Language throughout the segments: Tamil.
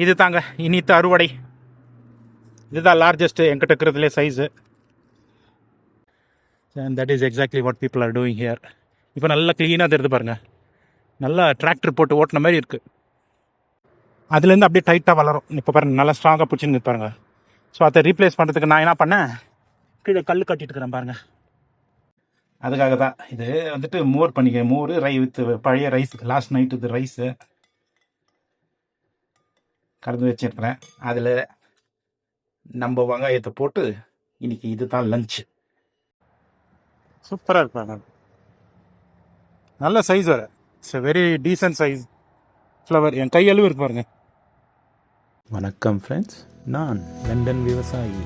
இது தாங்க இனித்த அறுவடை. இதுதான் லார்ஜஸ்ட் என்கிட்ட இருக்கிறதுலே size and that is exactly what people are doing here இப்போ நல்லா க்ளீனாக தெரிது பாருங்க. நல்லா டிராக்டர் போட்டு ஓட்டின மாதிரி இருக்குது அதுலேருந்து அப்படியே டைட்டாக வளரும். இப்போ பாருங்க நல்லா ஸ்ட்ராங்காக பிடிச்சிருந்து பாருங்க. ஸோ அதை ரீப்ளேஸ் பண்ணுறதுக்கு நான் என்ன பண்ணேன்? கீழே கல் கட்டிட்டு இருக்கிறேன் பாருங்கள் அதுக்காக தான் இது வந்துட்டு மோர் பண்ணிக்க மோர் ரை வித் பழைய ரைஸ் லாஸ்ட் நைட் இது ரைஸு கலந்து வச்சிருக்கிறேன். அதில் நம்ம வெங்காயத்தை போட்டு இன்னைக்கு இதுதான் லஞ்ச் சூப்பராக இருப்பாங்க நல்ல சைஸ் வர it's very decent size flower என் கையளவு இருக்கு பாருங்க. வணக்கம் ஃப்ரெண்ட்ஸ் நான் லண்டன் விவசாயி.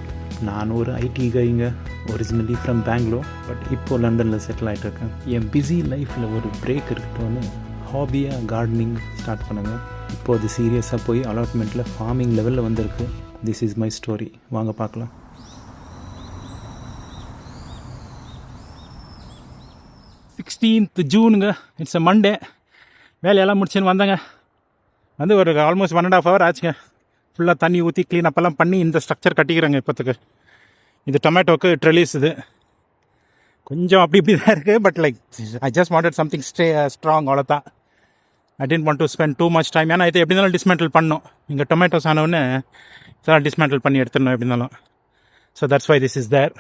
நான் ஒரு ஐடி கைங்க ஒரிஜினலி ஃப்ரம் பெங்களூர் பட் இப்போ லண்டனில் செட்டில் ஆகிட்டு இருக்கேன். என் பிஸி லைஃப்பில் ஒரு பிரேக் இருக்கட்டும்னு ஹாபியாக கார்டனிங் ஸ்டார்ட் பண்ணுங்க. இப்போ அது சீரியஸாக போய் அலாட்மெண்ட்டில் ஃபார்மிங் லெவலில் வந்திருக்கு. திஸ் இஸ் மை ஸ்டோரி வாங்க பார்க்கலாம். சிக்ஸ்டீன்த் ஜூனுங்க இட்ஸ் எ மண்டே வேலையெல்லாம் முடிச்சுன்னு வந்தேங்க. வந்து ஒரு almost one and half hour ஆச்சுங்க. ஃபுல்லாக தண்ணி ஊற்றி க்ளீன் அப்பெல்லாம் பண்ணி இந்த ஸ்ட்ரக்சர் கட்டிக்கிறேங்க இப்போத்துக்கு இது டொமேட்டோக்கு ட்ரெலிஸ் இது. கொஞ்சம் அப்படி இப்படி தான் இருக்குது but like I just wanted something stay strong அவ்வளோதான் I tend want to spend too much time ஏன்னா இது எப்படி இருந்தாலும் டிஸ்மெண்டில் பண்ணணும் இங்கே டொமேட்டோஸ் ஆனவுடனே இதெல்லாம் டிஸ்மெண்டில் பண்ணி எடுத்துடணும் எப்படி இருந்தாலும். So that's why this is there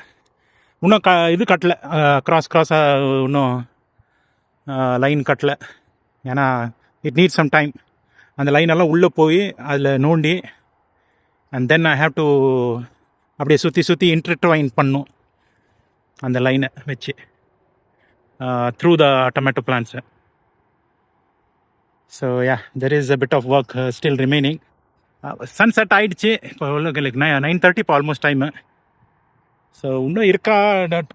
இன்னும் க இது கட்டலை. க்ராஸ் க்ராஸாக இன்னும் லைன் கட்டலை. ஏன்னா இட் நீட் சம் டைம் அந்த லைன் எல்லாம் உள்ளே போய் அதில் நோண்டி and then I have to அப்படியே சுற்றி சுற்றி இன்டர்ட்வைன் பண்ணும். அந்த லைனை வச்சு. Through the tomato பிளான்ஸை so yeah there is a bit of work still remaining sunset ஆயிடுச்சு. இப்போ லைக் நைன் தேர்ட்டி இப்போ ஆல்மோஸ்ட் டைமு ஸோ இன்னும் இருக்கா?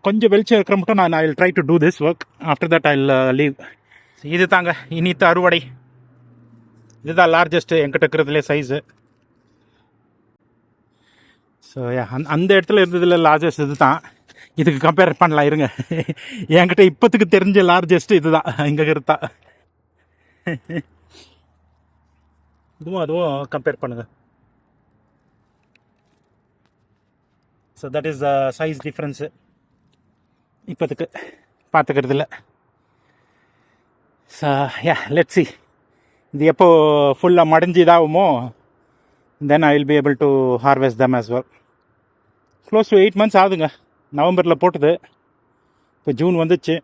கொஞ்சம் வெளிச்சம் இருக்கிற மட்டும் நான் I will try to do this work after that I leave இது தாங்க இனித்த அறுவடை. இதுதான் லார்ஜஸ்ட்டு என்கிட்ட இருக்கிறதுலே சைஸு ஸோ அந் அந்த இடத்துல இருந்ததில் லார்ஜஸ்ட் இது தான் இதுக்கு கம்பேர் பண்ணலாம் இருங்க. என்கிட்ட இப்போத்துக்கு தெரிஞ்ச லார்ஜஸ்ட் இதுதான். இங்கே இருந்தால் இதுவும் அதுவும் கம்பேர் பண்ணுங்க. So that is the size difference இப்போதுக்கு பார்த்துக்கிறது இல்லை. ஸோ யா லெட் சி இது எப்போ ஃபுல்லாக மடிஞ்சு இதாகுமோ then I will be able to harvest them as well close to eight months ஆகுதுங்க. நவம்பரில் போட்டது. இப்போ ஜூன் வந்துச்சு.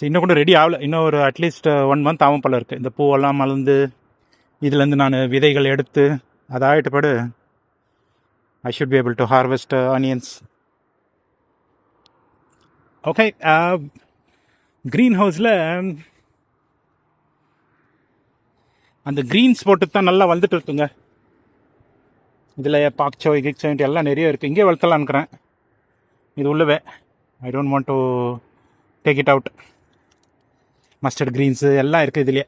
சரி இன்னும் கூட ரெடி ஆகல. இன்னும் ஒரு அட்லீஸ்ட் ஒன் மந்த் ஆகும் போல இருக்குது இந்த பூவெல்லாம் மலர்ந்து இதுலேருந்து நான் விதைகள் எடுத்து அதாகிட்ட ஆகிட்ட படு I should be able to harvest okay green ஹவுஸில் அந்த க்ரீன்ஸ் போட்டு தான் நல்லா வளர்ந்துட்டு இருக்குங்க. இதில் பாக்சோய் கிக்சோயின்ட்டு எல்லாம் நிறைய இருக்குது இங்கே வளர்த்தலான்னுக்குறேன் இது உள்ளவே. I don't want to take it out mustard greens எல்லாம் இருக்குது இதுலேயே.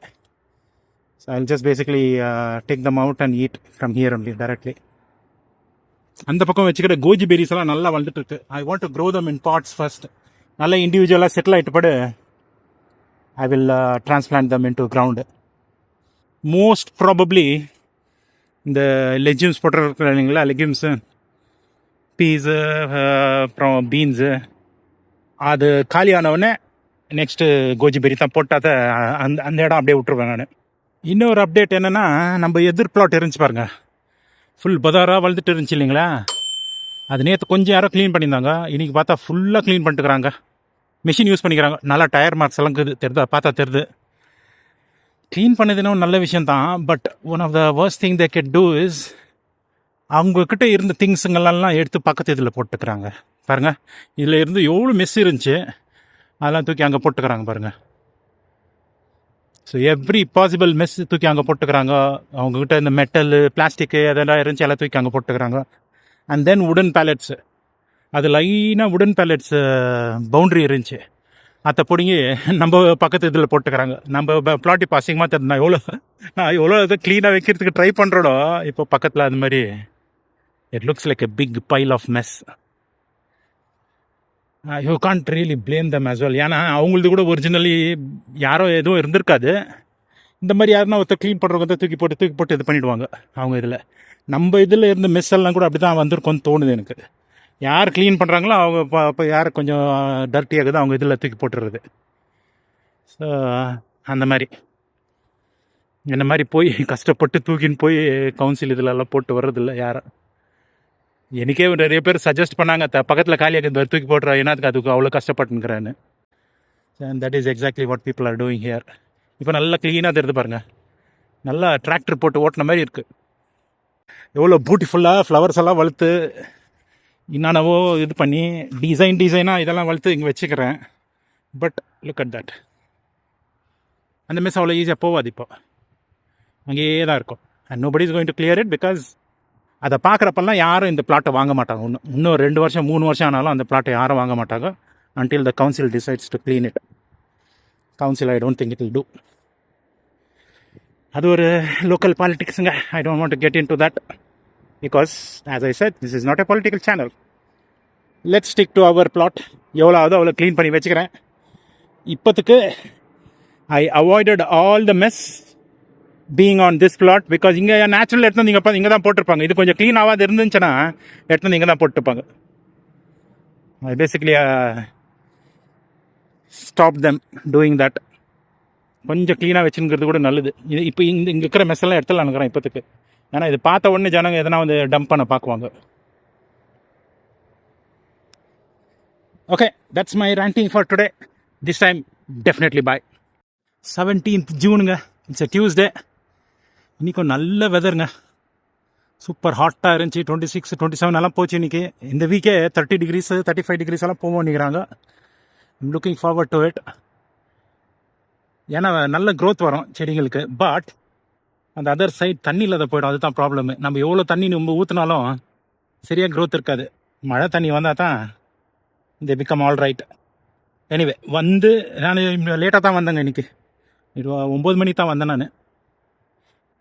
So I just basically take them out and eat from here only directly அந்த பக்கம் வச்சுக்கிற கோஜி பெரிஸ் எல்லாம் நல்லா வளர்ந்துட்டு இருக்கு I want to grow them in pots first நல்லா இண்டிவிஜுவலாக செட்டில் ஆகிட்டு படு I will transplant them in to ground most probably இந்த லெக்யூம்ஸ் போட்டுருக்கிற இல்லைங்களா? லெக்யூம்ஸு பீஸு uh, அப்புறம் பீன்ஸு அது காலியானவுடனே நெக்ஸ்ட்டு கோஜி பெரி தான் போட்டு அதை அந்த அந்த இடம் அப்படியே விட்டுருவேன் நான். இன்னொரு அப்டேட் என்னென்னா நம்ம எதிர் பிளாட் இருந்துச்சு பாருங்க. ஃபுல் பதாராக வளர்ந்துட்டு இருந்துச்சு இல்லைங்களா? அது நேற்று கொஞ்சம் யாரோ க்ளீன் பண்ணியிருந்தாங்க. இன்றைக்கி பார்த்தா ஃபுல்லாக க்ளீன் பண்ணிட்டுக்கிறாங்க மிஷின் யூஸ் பண்ணிக்கிறாங்க. நல்லா டயர் மார்க்ஸ் எல்லாம் இருக்குது. தெரிதா? பார்த்தா தெருது. க்ளீன் பண்ணதுன்னு நல்ல விஷயம் தான். But one of the worst thing they get to is அவங்கக்கிட்ட இருந்த திங்ஸுங்களெல்லாம் எடுத்து பக்கத்து இதில் போட்டுக்கிறாங்க. பாருங்கள் இதில் இருந்து எவ்வளோ மெஸ் இருந்துச்சு. அதெல்லாம் தூக்கி அங்கே போட்டுக்கிறாங்க பாருங்கள் ஸோ எவ்ரி பாசிபிள் மெஸ் தூக்கி அங்கே போட்டுக்கிறாங்க. அவங்கக்கிட்ட இந்த மெட்டல் பிளாஸ்டிக்கு அதெல்லாம் இருந்துச்சு எல்லாம் தூக்கி அங்கே போட்டுக்கிறாங்க. அண்ட் தென் உடன் பேலட்ஸு அது லைனாக உடன் பேலட்ஸ் பவுண்ட்ரி இருந்துச்சு. அதை பிடிங்கி நம்ம பக்கத்து இதில் போட்டுக்கிறாங்க. நம்ம பிளாட்டி பாசிங்கமாக தெரியும் நான் எவ்வளோ நான் எவ்வளோ இதை க்ளீனாக வைக்கிறதுக்கு ட்ரை பண்ணுறோடோ இப்போ பக்கத்தில் அது மாதிரி it looks like a big pile of mess you can't really blame them as well ஏன்னா அவங்களது கூட ஒரிஜினலி யாரோ எதுவும் இருந்திருக்காது. இந்த மாதிரி யாருன்னா ஒருத்தர் க்ளீன் பண்ணுறவங்க தான் தூக்கி போட்டு தூக்கி போட்டு இது பண்ணிவிடுவாங்க அவங்க இதில். நம்ம இதில் இருந்த மிஸ் எல்லாம் கூட அப்படி தான் வந்திருக்கோன்னு தோணுது எனக்கு. யார் க்ளீன் பண்ணுறாங்களோ அவங்க இப்போ இப்போ யார் கொஞ்சம் uh, டர்ட்டி ஆகுதோ அவங்க இதில் தூக்கி போட்டுறது. ஸோ அந்த மாதிரி. இந்த மாதிரி போய் கஷ்டப்பட்டு தூக்கின்னு போய் கவுன்சில் இதிலெல்லாம் போட்டு வர்றதில்ல யாரும். எனக்கே நிறைய பேர் சஜஸ்ட் பண்ணாங்க த பக்கத்தில் காலியாக தூக்கி போட்டுறா ஏன்னா அதுக்கு அதுக்கு அவ்வளோ கஷ்டப்பட்டுங்கிறான்னு that is exactly what people are doing here இப்போ நல்லா க்ளீனாக தெரியுது பாருங்கள் நல்லா டிராக்டர் போட்டு ஓட்டின மாதிரி இருக்குது எவ்வளோ பியூட்டிஃபுல்லாக ஃப்ளவர்ஸ் எல்லாம் வளர்த்து என்னென்னவோ இது பண்ணி டிசைன் டிசைனாக இதெல்லாம் வளர்த்து இங்கே வச்சுக்கிறேன். பட் லுக் அட் தட் அந்த மிஸ் அவ்வளோ ஈஸியாக போகாது இப்போ. அங்கேயே தான் இருக்கும். And nobody is going to clear it because அதை பார்க்குறப்பெல்லாம் யாரும் இந்த பிளாட்டை வாங்க மாட்டாங்க. இன்னும் இன்னும் ரெண்டு வருஷம் மூணு வருஷம் ஆனாலும் அந்த பிளாட்டை யாரும் வாங்க மாட்டாங்க. Until the council decides to clean it council I don't think it will do அது ஒரு local பாலிட்டிக்ஸுங்க I don't want to get in to that because as I said this is not a political channel let stick to our plot எவ்வளோ ஆகுதோ அவ்வளோ க்ளீன் பண்ணி வச்சுக்கிறேன். இப்போத்துக்கு I avoided all the mess being on this plot because இங்கே நேச்சுரல் எடுத்து நீங்கள் இங்கே இங்கே தான் போட்டிருப்பாங்க. இது கொஞ்சம் க்ளீன் ஆகாது இருந்துச்சுன்னா எடுத்து இங்கே தான் போட்டுருப்பாங்க. I basically stop them doing that கொஞ்சம் க்ளீனாக வச்சுங்கிறது கூட நல்லது. இது இப்போ இந்த இங்கே இருக்கிற மெஸ்ஸெல்லாம் எடுத்துலாம் நினைக்கிறேன் இப்போத்துக்கு ஏன்னா இது பார்த்த உடனே ஜனங்க எதனா வந்து டம்ப் பண்ண பார்க்குவாங்க. Okay that's my ranting for today this time definitely bye seventeenth ஜூனுங்க it's a Tuesday இன்றைக்கும் நல்ல வெதருங்க சூப்பர் ஹாட்டாக இருந்துச்சு. டுவெண்ட்டி சிக்ஸ் டுவெண்ட்டி செவன் எல்லாம் போச்சு இன்றைக்கி இந்த வீக்கே thirty degrees thirty five degrees எல்லாம் போவோம் நிற்கிறாங்க I'm looking forward to it ஏன்னா நல்ல க்ரோத் வரும் செடிங்களுக்கு. பட் அந்த அதர் சைட் தண்ணி இல்லாத போயிடும். அதுதான் ப்ராப்ளம் நம்ம எவ்வளோ தண்ணி நம்ம ஊற்றினாலும் சரியாக க்ரோத் இருக்காது. மழை தண்ணி வந்தால் தான் they become all right anyway வந்து நான் லேட்டாக தான் வந்தேங்க இன்னைக்கு. ஒம்பது மணிக்கு தான் வந்தேன் நான்.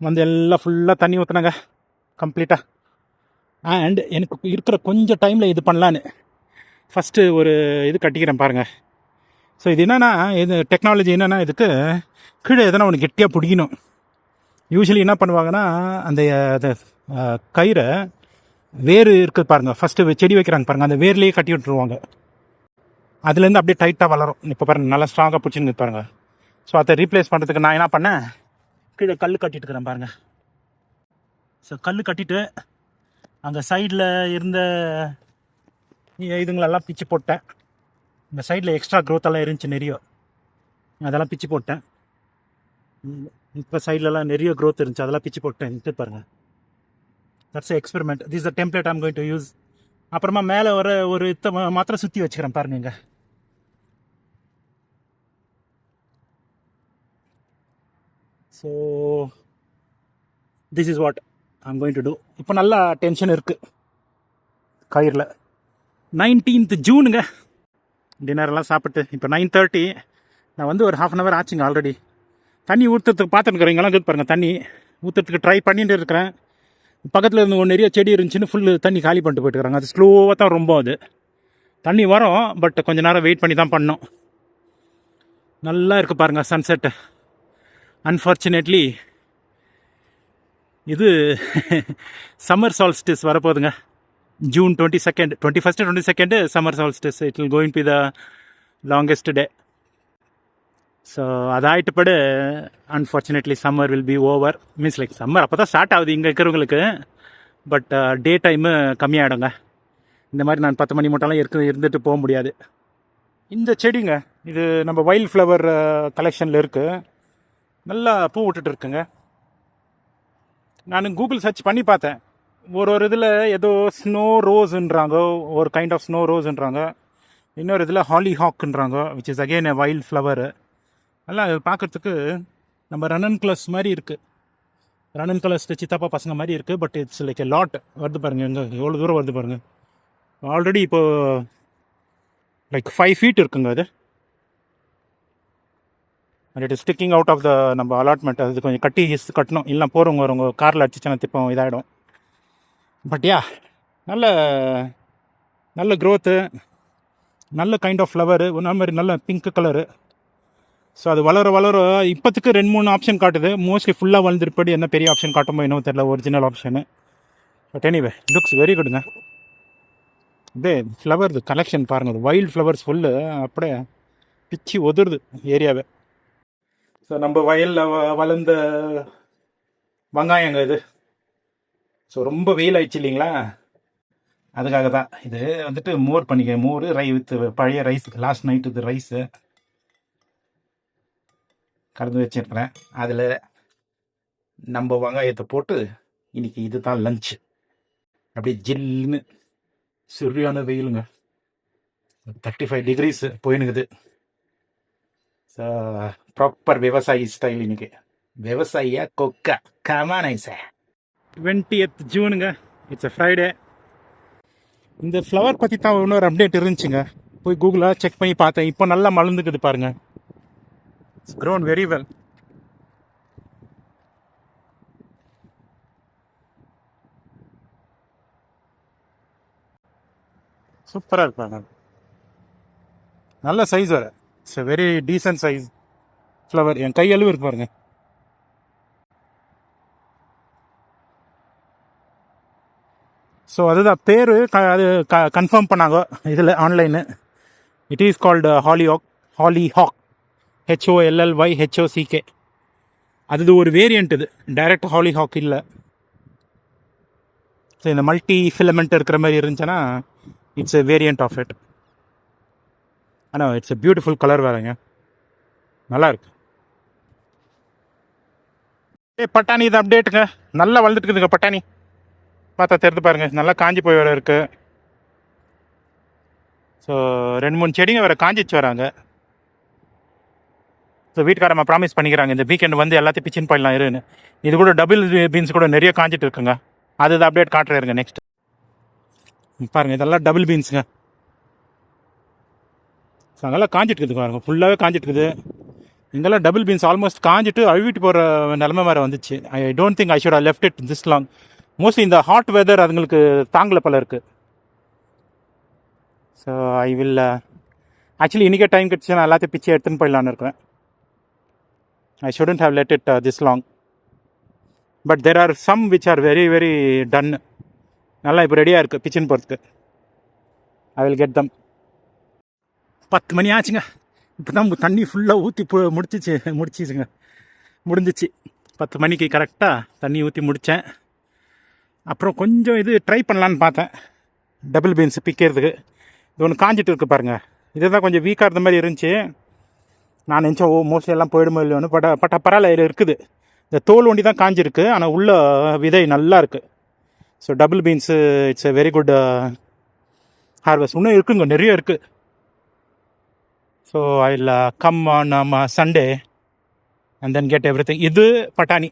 வந்து எல்லாம் ஃபுல்லாக தண்ணி ஊற்றுனாங்க கம்ப்ளீட்டாக அண்ட் எனக்கு இருக்கிற கொஞ்சம் டைமில் இது பண்ணலான்னு. ஃபஸ்ட்டு ஒரு இது கட்டிக்கிறேன் பாருங்கள் ஸோ இது என்னென்னா இது டெக்னாலஜி என்னென்னா இதுக்கு கீழே எதனா ஒன்று கெட்டியாக பிடிக்கணும். யூஸ்வலி என்ன பண்ணுவாங்கன்னா அந்த கயிறை வேர் இருக்குது பாருங்கள் ஃபஸ்ட்டு செடி வைக்கிறாங்க பாருங்கள் அந்த வேர்லேயே கட்டி விட்டுருவாங்க. அதுலேருந்து அப்படியே டைட்டாக வளரும். இப்போ பாருங்கள் நல்லா ஸ்ட்ராங்காக பிடிச்சிருந்து பாருங்கள் ஸோ அதை ரீப்ளேஸ் பண்ணுறதுக்கு நான் என்ன பண்ணேன்? கீழே கல் கட்டிட்டு இருக்கிறேன் பாருங்கள் ஸோ கல் கட்டிட்டு அங்கே சைடில் இருந்த இதுங்களெல்லாம் பிச்சு போட்டேன். இந்த சைடில் எக்ஸ்ட்ரா க்ரோத் எல்லாம் இருந்துச்சு நிறைய. அதெல்லாம் பிச்சு போட்டேன். இப்போ சைட்லலாம் நிறைய க்ரோத் இருந்துச்சு. அதெல்லாம் பிச்சு போட்டேன். இது பாருங்கள் that's experiment this the template I'm going to use அப்புறமா மேலே வர ஒரு இத்த மா- மாத்திரம் சுற்றி வச்சுக்கிறேன் பாருங்க இங்கே. So this is what I'm going to do இப்போ நல்லா டென்ஷன் இருக்குது கயிறில். நைன்டீன்த் ஜூனுங்க டின்னர்லாம் சாப்பிட்டு இப்போ நைன் தேர்ட்டி நான் வந்து ஒரு ஹாஃப் அன் ஹவர் ஆச்சுங்க ஆல்ரெடி தண்ணி ஊற்றுறதுக்கு பார்த்துருக்குறேன் இங்கெல்லாம் இருக்குது பாருங்கள் தண்ணி. ஊற்றுறதுக்கு ட்ரை பண்ணிட்டு இருக்கிறேன். பக்கத்தில் இருந்து ஒன்று நிறைய செடி இருந்துச்சுன்னு ஃபுல்லு தண்ணி காலி பண்ணிட்டு போயிட்டுருக்காங்க அது ஸ்லோவாக தான் ரொம்ப அது. தண்ணி வரும் பட் கொஞ்ச நேரம் வெயிட் பண்ணி தான் பண்ணோம். நல்லா இருக்குது பாருங்கள் சன்செட்டு அன்ஃபார்ச்சுனேட்லி இது summer solstice வரப்போகுதுங்க. June twenty second twenty first twenty second summer solstice it will going be the longest day so அதாயிட்டு படு unfortunately summer will be over means like summer அப்போ தான் ஸ்டார்ட் ஆகுது இங்கே இருக்கிறவங்களுக்கு. பட் டே uh, டைமு கம்மியாகிடுங்க இந்த மாதிரி நான் பத்து மணி மட்டும்லாம் இருக்க இருந்துட்டு போக முடியாது. இந்த செடிங்க இது நம்ம வைல்ட் ஃப்ளவர் கலெக்ஷனில் இருக்குது நல்லா பூ விட்டுட்டு இருக்குங்க நான் கூகுள் சர்ச் பண்ணி பார்த்தேன். ஒரு ஒரு இதில் ஏதோ ஸ்னோ ரோஸ்ன்றாங்க ஒரு கைண்ட் ஆஃப் ஸ்னோ ரோஸ்ன்றாங்க இன்னொரு இதில் ஹாலி ஹாக்ன்றாங்க which is again a wild flower நல்லா அது பார்க்குறதுக்கு நம்ம ரனன் கிளஸ் மாதிரி இருக்குது ரனன் கிளஸ் சித்தப்பா பசங்க மாதிரி இருக்குது but it's like a lot வருது பாருங்கள் எங்கே எவ்வளோ தூரம் வருது பாருங்கள் ஆல்ரெடி இப்போ லைக் ஃபைவ் ஃபீட் இருக்குங்க அது. And it is sticking out of the நம்ம அலாட்மெண்ட் அது கொஞ்சம் கட்டி ஹிஸ் கட்டணும். இல்லை போகிறவங்க வரவங்க காரில் அடிச்சுச்சுன்னா திப்பம் இதாகிடும் பட் யா நல்ல நல்ல க்ரோத்து நல்ல கைண்ட் ஆஃப் ஃப்ளவரு ஒன்றா மாதிரி நல்ல பிங்க் கலரு ஸோ அது வளர வளர இப்போத்துக்கு ரெண்டு மூணு ஆப்ஷன் காட்டுது. மோஸ்ட்லி ஃபுல்லாக வளர்ந்துருப்படி என்ன பெரிய ஆப்ஷன் காட்டுமோ என்னவோ தெரியல original option but anyway looks very குட்ங்க இதே ஃப்ளவர் கலெக்ஷன் பாருங்கள் வைல்ட் ஃப்ளவர்ஸ் ஃபுல்லு அப்படியே பிச்சு ஒதுருது ஏரியாவை ஸோ நம்ம வயலில் வளர்ந்த வெங்காயங்க இது. ஸோ ரொம்ப வெயில் ஆயிடுச்சு இல்லைங்களா? அதுக்காக தான். இது வந்துட்டு மோர் பண்ணிக்க மோர் ரை வித் பழைய ரைஸ் லாஸ்ட் நைட் இது ரைஸு கலந்து வச்சிருக்கிறேன். அதில் நம்ம வெங்காயத்தை போட்டு இன்னைக்கு இதுதான் லஞ்சு அப்படியே ஜில்லுன்னு சரியான வெயிலுங்க. தேர்ட்டி ஃபைவ் டிகிரிஸ் போயினுக்குது. ஸோ ப்ராப்பர் விவசாயி ஸ்டைல் இன்னைக்கு. விவசாயியா கொக்கா. கமானை சார் டுவெண்ட்டியத் ஜூனுங்க இட்ஸ் அ ஃப்ரைடே இந்த ஃப்ளவர் பற்றி தான் இன்னொரு அப்டேட் இருந்துச்சுங்க. போய் கூகுளாக செக் பண்ணி பார்த்தேன். இப்போ நல்லா மலர்ந்துக்குது பாருங்க. இட்ஸ் க்ரோன் வெரி வெல் சூப்பராக இருப்பாங்க நல்ல சைஸ் வர it's a very decent size flower என் கையளவு இருக்கு பாருங்க. ஸோ அதுதான் பேர். க அது க கன்ஃபார்ம் பண்ணாங்க. இதில் online it is called hollyhock hollyhock H O L L Y H O C K அது ஒரு வேரியண்ட் இது. டைரக்ட் ஹாலி ஹாக் இல்லை. ஸோ இந்த மல்டி ஃபிலமெண்ட் இருக்கிற மாதிரி இருந்துச்சுன்னா it's a variant of it ஆனால் இட்ஸ் எ பியூட்டிஃபுல் கலர் வேறுங்க. நல்லாயிருக்கு ஏ பட்டாணி இது அப்டேட்டுங்க நல்லா வளர்ந்துட்டு இருக்குதுங்க பட்டாணி. பார்த்தா தெரிந்து பாருங்க. நல்லா காஞ்சி போய் வேற இருக்கு. ஸோ ரெண்டு மூணு செடிங்க வேறு காஞ்சிச்சு வராங்க ஸோ வீட்டுக்காரம்மா ப்ராமிஸ் பண்ணிக்கிறாங்க இந்த வீக்கெண்ட் வந்து எல்லாத்தையும் பிச்சின் போயிடலாம் இருன்னு. இது கூட டபுள் பீன்ஸ் கூட நிறைய காஞ்சிட்டு இருக்குங்க அது அப்டேட் காட்டுறேருங்க நெக்ஸ்ட் பாருங்கள் இதெல்லாம் டபுள் பீன்ஸுங்க ஸோ அங்கெல்லாம் காஞ்சிட்டு இருக்குது பாருங்க. ஃபுல்லாகவே காஞ்சிட்டு இருக்குது இங்கெல்லாம் டபுள் பீன்ஸ் ஆல்மோஸ்ட் காஞ்சிட்டு அழுவிட்டு போகிற நிலமை வேறு வந்துச்சு. I don't think I should I left it this long mostly இந்த ஹாட் வெதர் அதுங்களுக்கு தாங்கல பல இருக்குது ஸோ ஐ வில் ஆக்சுவலி இன்றைக்கே டைம் கிடச்சி நான் எல்லாத்தையும் பிச்சை எடுத்துன்னு போயிடலான்னு இருக்கிறேன். I shouldn't have let it this long but there are some which are very very done நல்லா இப்போ ரெடியாக இருக்குது பிச்சின் போகிறதுக்கு ஐ வில் கெட் தம் பத்து மணி ஆச்சுங்க. இப்போ தான் தண்ணி ஃபுல்லாக ஊற்றி பு முடிச்சிச்சு முடிச்சிச்சுங்க. முடிஞ்சிச்சு. பத்து மணிக்கு கரெக்டாக தண்ணி ஊற்றி முடித்தேன் அப்புறம் கொஞ்சம் இது ட்ரை பண்ணலான்னு பார்த்தேன். டபுள் பீன்ஸ் பிக்கிறதுக்கு. இது ஒன்று காஞ்சிட்டு இருக்கு பாருங்கள் இதுதான் கொஞ்சம் வீக்காக இருந்த மாதிரி இருந்துச்சு. நான் நினச்சேன் ஓ மோஸ்ட்லி எல்லாம் போயிடுமோ இல்லையோன்னு பட் பட் பரவாயில்ல இதில் இருக்குது. இந்த தோல் ஒண்டி தான் காஞ்சிருக்கு ஆனால் உள்ள விதை நல்லா இருக்குது so double beans it's a very good harvest இன்னும் இருக்குங்க நிறைய இருக்குது so I will come on Sunday and then get everything இது பட்டாணி.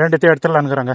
ரெண்டுத்தையும் எடுத்துடலான்னுக்குறாங்க